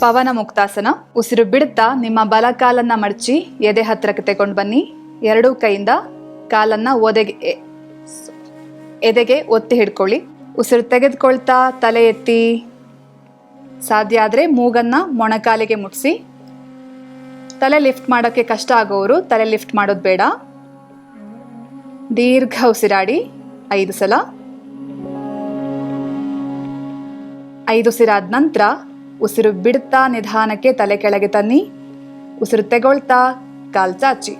ಪವನ ಮುಕ್ತಾಸನ. ಉಸಿರು ಬಿಡುತ್ತಾ ನಿಮ್ಮ ಬಲ ಕಾಲನ್ನ ಮಡಚಿ ಎದೆ ಹತ್ತಿರಕ್ಕೆ ತಗೊಂಡು ಬನ್ನಿ. ಎರಡೂ ಕೈಯಿಂದ ಕಾಲನ್ನ ಒದೆಗೆ ಎದೆಗೆ ಒತ್ತಿ ಹಿಡ್ಕೊಳ್ಳಿ. ಉಸಿರು ತೆಗೆದುಕೊಳ್ತಾ ತಲೆ ಎತ್ತಿ. ಸಾಧ್ಯ ಆದರೆ ಮೂಗನ್ನ ಮೊಣಕಾಲಿಗೆ ಮುಟ್ಸಿ. ತಲೆ ಲಿಫ್ಟ್ ಮಾಡೋಕ್ಕೆ ಕಷ್ಟ ಆಗೋರು ತಲೆ ಲಿಫ್ಟ್ ಮಾಡೋದು ಬೇಡ. ದೀರ್ಘ ಉಸಿರಾಡಿ ಐದು ಸಲ. ಐದು ಉಸಿರಾದ ನಂತರ ಉಸಿರು ಬಿಡ್ತಾ ನಿಧಾನಕ್ಕೆ ತಲೆ ಕೆಳಗೆ ತನ್ನಿ. ಉಸಿರು ತೆಗೊಳ್ತಾ ಕಾಲ್ ಚಾಚಿ.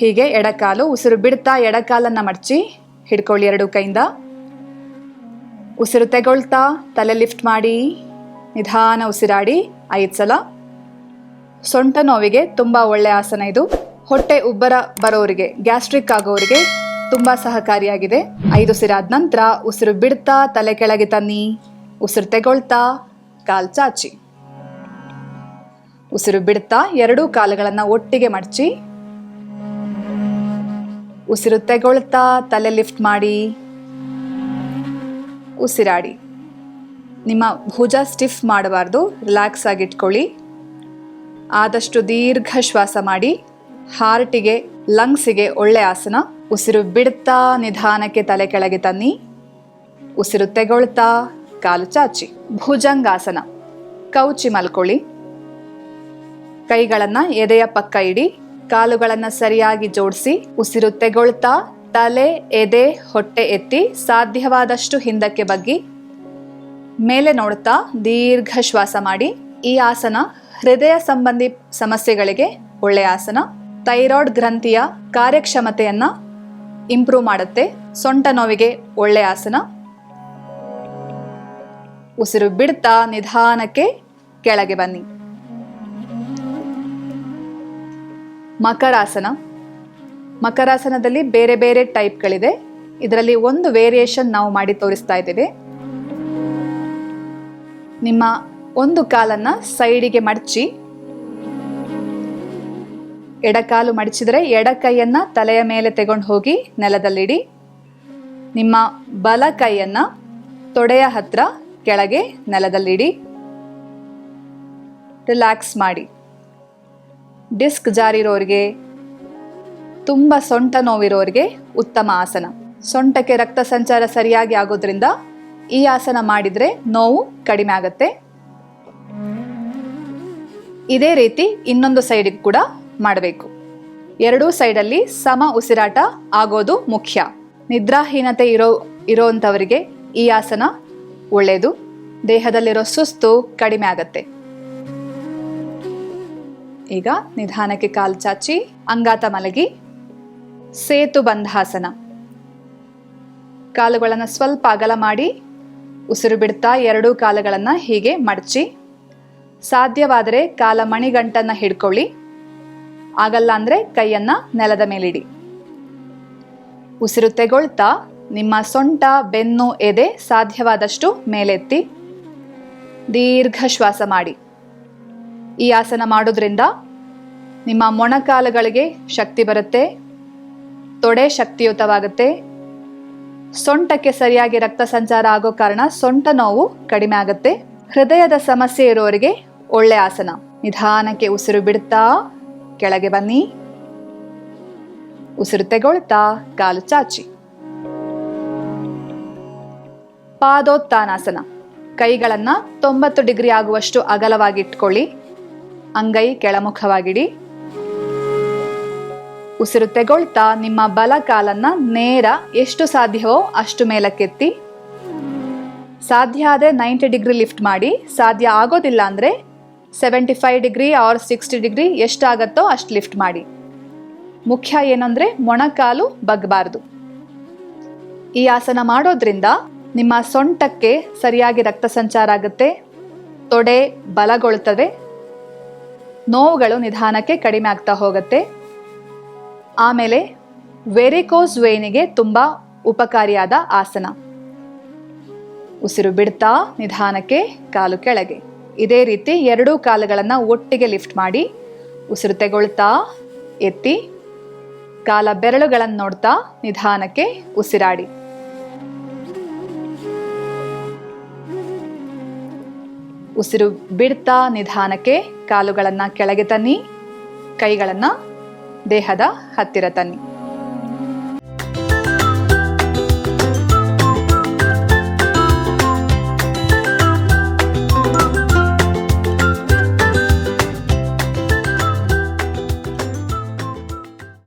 ಹೀಗೆ ಎಡಕಾಲು ಉಸಿರು ಬಿಡ್ತಾ ಎಡಕಾಲನ್ನ ಮಡಚಿ, ಹಿಡ್ಕೊಳ್ಳಿ ಎರಡು ಕೈಯಿಂದ. ಉಸಿರು ತೆಗೊಳ್ತಾ ತಲೆ ಲಿಫ್ಟ್ ಮಾಡಿ, ನಿಧಾನ ಉಸಿರಾಡಿ ಐದು ಸಲ. ಸೊಂಟ ನೋವಿಗೆ ತುಂಬ ಒಳ್ಳೆ ಆಸನ ಇದು. ಹೊಟ್ಟೆ ಉಬ್ಬರ ಬರೋರಿಗೆ, ಗ್ಯಾಸ್ಟ್ರಿಕ್ ಆಗೋರಿಗೆ ತುಂಬ ಸಹಕಾರಿಯಾಗಿದೆ. ಐದು ಉಸಿರಾದ ನಂತರ ಉಸಿರು ಬಿಡ್ತಾ ತಲೆ ಕೆಳಗೆ ತನ್ನಿ, ಉಸಿರು ತೆಗೊಳ್ತಾ ಕಾಲ್ ಚಾಚಿ. ಉಸಿರು ಬಿಡ್ತಾ ಎರಡೂ ಕಾಲುಗಳನ್ನು ಒಟ್ಟಿಗೆ ಮಡಚಿ. ಉಸಿರು ತೆಗೊಳ್ತಾ ತಲೆ ಲಿಫ್ಟ್ ಮಾಡಿ. ಉಸಿರಾಡಿ. ನಿಮ್ಮ ಭುಜ ಸ್ಟಿಫ್ ಮಾಡಬಾರ್ದು, ರಿಲ್ಯಾಕ್ಸ್ ಆಗಿ ಇಟ್ಕೊಳ್ಳಿ ಆದಷ್ಟು ದೀರ್ಘ ಶ್ವಾಸ ಮಾಡಿ, ಹಾರ್ಟಿಗೆ, ಲಂಗ್ಸಿಗೆ ಒಳ್ಳೆ ಆಸನ. ಉಸಿರು ಬಿಡ್ತಾ ನಿಧಾನಕ್ಕೆ ತಲೆ ಕೆಳಗೆ ತನ್ನಿ. ಉಸಿರು ತೆಗೊಳ್ತಾ ಕಾಲು ಚಾಚಿ ಭುಜಂಗಾಸನ. ಕೌಚಿ ಮಲ್ಕೊಳ್ಳಿ. ಕೈಗಳನ್ನು ಎದೆಯ ಪಕ್ಕ ಇಡಿ, ಕಾಲುಗಳನ್ನು ಸರಿಯಾಗಿ ಜೋಡಿಸಿ, ಉಸಿರು ತೆಗೊಳ್ತಾ, ತಲೆ, ಎದೆ, ಹೊಟ್ಟೆ ಎತ್ತಿ, ಸಾಧ್ಯವಾದಷ್ಟು ಹಿಂದಕ್ಕೆ ಬಗ್ಗಿ, ಮೇಲೆ ನೋಡ್ತಾ ದೀರ್ಘ ಶ್ವಾಸ ಮಾಡಿ, ಈ ಆಸನ ಹೃದಯ ಸಂಬಂಧಿ ಸಮಸ್ಯೆಗಳಿಗೆ ಒಳ್ಳೆಯ ಆಸನ. ಥೈರಾಯ್ಡ್ ಗ್ರಂಥಿಯ ಕಾರ್ಯಕ್ಷಮತೆಯನ್ನ ಇಂಪ್ರೂವ್ ಮಾಡುತ್ತೆ. ಸೊಂಟ ನೋವಿಗೆ ಒಳ್ಳೆಯ ಆಸನ. ಉಸಿರು ಬಿಡ್ತಾ ನಿಧಾನಕ್ಕೆ ಕೆಳಗೆ ಬನ್ನಿ. ಮಕರಾಸನ. ಮಕರಾಸನದಲ್ಲಿ ಬೇರೆ ಬೇರೆ ಟೈಪ್ಗಳಿದೆ. ಇದರಲ್ಲಿ ಒಂದು ವೇರಿಯೇಷನ್ ನಾವು ಮಾಡಿ ತೋರಿಸ್ತಾ ಇದ್ದೇವೆ. ನಿಮ್ಮ ಒಂದು ಕಾಲನ್ನ ಸೈಡಿಗೆ ಮಡಚಿ, ಎಡಕಾಲು ಮಡಚಿದ್ರೆ ಎಡ ಕೈಯನ್ನ ತಲೆಯ ಮೇಲೆ ತಗೊಂಡು ಹೋಗಿ ನೆಲದಲ್ಲಿಡಿ. ನಿಮ್ಮ ಬಲ ಕೈಯನ್ನ ತೊಡೆಯ ಹತ್ರ ಕೆಳಗೆ ನೆಲದಲ್ಲಿಡಿ. ರಿಲ್ಯಾಕ್ಸ್ ಮಾಡಿ. ಡಿಸ್ಕ್ ಜಾರಿರೋರಿಗೆ, ತುಂಬ ಸೊಂಟ ನೋವಿರೋರಿಗೆ ಉತ್ತಮ ಆಸನ. ಸೊಂಟಕ್ಕೆ ರಕ್ತ ಸಂಚಾರ ಸರಿಯಾಗಿ ಆಗೋದ್ರಿಂದ ಈ ಆಸನ ಮಾಡಿದರೆ ನೋವು ಕಡಿಮೆ ಆಗುತ್ತೆ. ಇದೇ ರೀತಿ ಇನ್ನೊಂದು ಸೈಡಿಗೆ ಕೂಡ ಮಾಡಬೇಕು. ಎರಡೂ ಸೈಡಲ್ಲಿ ಸಮ ಉಸಿರಾಟ ಆಗೋದು ಮುಖ್ಯ. ನಿದ್ರಾಹೀನತೆ ಇರೋ ಇರೋವಂಥವರಿಗೆ ಈ ಆಸನ ಒಳ್ಳೆಯದು. ದೇಹದಲ್ಲಿರೋ ಸುಸ್ತು ಕಡಿಮೆ ಆಗತ್ತೆ. ಈಗ ನಿಧಾನಕ್ಕೆ ಕಾಲು ಚಾಚಿ, ಅಂಗಾತ ಮಲಗಿ, ಸೇತು ಬಂಧಾಸನ. ಕಾಲುಗಳನ್ನು ಸ್ವಲ್ಪ ಅಗಲ ಮಾಡಿ, ಉಸಿರು ಬಿಡ್ತಾ ಎರಡೂ ಕಾಲುಗಳನ್ನು ಹೀಗೆ ಮಡಚಿ, ಸಾಧ್ಯವಾದರೆ ಕಾಲ ಮಣಿಗಂಟನ್ನು ಹಿಡ್ಕೊಳ್ಳಿ. ಆಗಲ್ಲ ಅಂದರೆ ಕೈಯನ್ನು ನೆಲದ ಮೇಲಿಡಿ. ಉಸಿರು ತೆಗೊಳ್ತಾ ನಿಮ್ಮ ಸೊಂಟ, ಬೆನ್ನು, ಎದೆ ಸಾಧ್ಯವಾದಷ್ಟು ಮೇಲೆತ್ತಿ ದೀರ್ಘ ಶ್ವಾಸ ಮಾಡಿ. ಈ ಆಸನ ಮಾಡೋದ್ರಿಂದ ನಿಮ್ಮ ಮೊಣಕಾಲುಗಳಿಗೆ ಶಕ್ತಿ ಬರುತ್ತೆ, ತೊಡೆ ಶಕ್ತಿಯುತವಾಗುತ್ತೆ. ಸೊಂಟಕ್ಕೆ ಸರಿಯಾಗಿ ರಕ್ತ ಸಂಚಾರ ಆಗೋ ಕಾರಣ ಸೊಂಟ ನೋವು ಕಡಿಮೆ ಆಗುತ್ತೆ. ಹೃದಯದ ಸಮಸ್ಯೆ ಇರೋರಿಗೆ ಒಳ್ಳೆ ಆಸನ. ನಿಧಾನಕ್ಕೆ ಉಸಿರು ಬಿಡ್ತಾ ಕೆಳಗೆ ಬನ್ನಿ. ಉಸಿರು ತೆಗೊಳ್ತಾ, ಕಾಲು ಚಾಚಿ. ಪಾದೋತ್ಥಾನಾಸನ ಕೈಗಳನ್ನ ತೊಂಬತ್ತು ಡಿಗ್ರಿ ಆಗುವಷ್ಟು ಅಗಲವಾಗಿಟ್ಕೊಳ್ಳಿ. ಅಂಗೈ ಕೆಳಮುಖವಾಗಿಡಿ. ಉಸಿರು ತೆಗೊಳ್ತಾ ನಿಮ್ಮ ಬಲ ಕಾಲನ್ನ ನೇರ ಎಷ್ಟು ಸಾಧ್ಯವೋ ಅಷ್ಟು ಮೇಲಕ್ಕೆತ್ತಿ. ಸಾಧ್ಯ ಆದರೆ ನೈಂಟಿ ಡಿಗ್ರಿ ಲಿಫ್ಟ್ ಮಾಡಿ. ಸಾಧ್ಯ ಆಗೋದಿಲ್ಲ ಅಂದರೆ seventy five degree or sixty degree ಎಷ್ಟಾಗತ್ತೋ ಅಷ್ಟು ಲಿಫ್ಟ್ ಮಾಡಿ. ಮುಖ್ಯ ಏನಂದರೆ ಮೊಣಕಾಲು ಬಗ್ಬಾರ್ದು. ಈ ಆಸನ ಮಾಡೋದ್ರಿಂದ ನಿಮ್ಮ ಸೊಂಟಕ್ಕೆ ಸರಿಯಾಗಿ ರಕ್ತ ಸಂಚಾರ ಆಗುತ್ತೆ. ತೊಡೆ ಬಲಗೊಳ್ತವೆ ನೋವುಗಳು ನಿಧಾನಕ್ಕೆ ಕಡಿಮೆ ಆಗ್ತಾ ಹೋಗುತ್ತೆ. ಆಮೇಲೆ ವೆರಿಕೋಸ್ ವೇನಿಗೆ ತುಂಬ ಉಪಕಾರಿಯಾದ ಆಸನ. ಉಸಿರು ಬಿಡ್ತಾ ನಿಧಾನಕ್ಕೆ ಕಾಲು ಕೆಳಗೆ. ಇದೇ ರೀತಿ ಎರಡೂ ಕಾಲುಗಳನ್ನು ಒಟ್ಟಿಗೆ ಲಿಫ್ಟ್ ಮಾಡಿ ಉಸಿರು ತೆಗೊಳ್ತಾ ಎತ್ತಿ ಕಾಲ ಬೆರಳುಗಳನ್ನು ನೋಡ್ತಾ ನಿಧಾನಕ್ಕೆ ಉಸಿರಾಡಿ. ಉಸಿರು ಬಿಡ್ತಾ ನಿಧಾನಕ್ಕೆ ಕಾಲುಗಳನ್ನು ಕೆಳಗೆ ತನ್ನಿ ಕೈಗಳನ್ನು ದೇಹದ ಹತ್ತಿರ ತನ್ನಿ.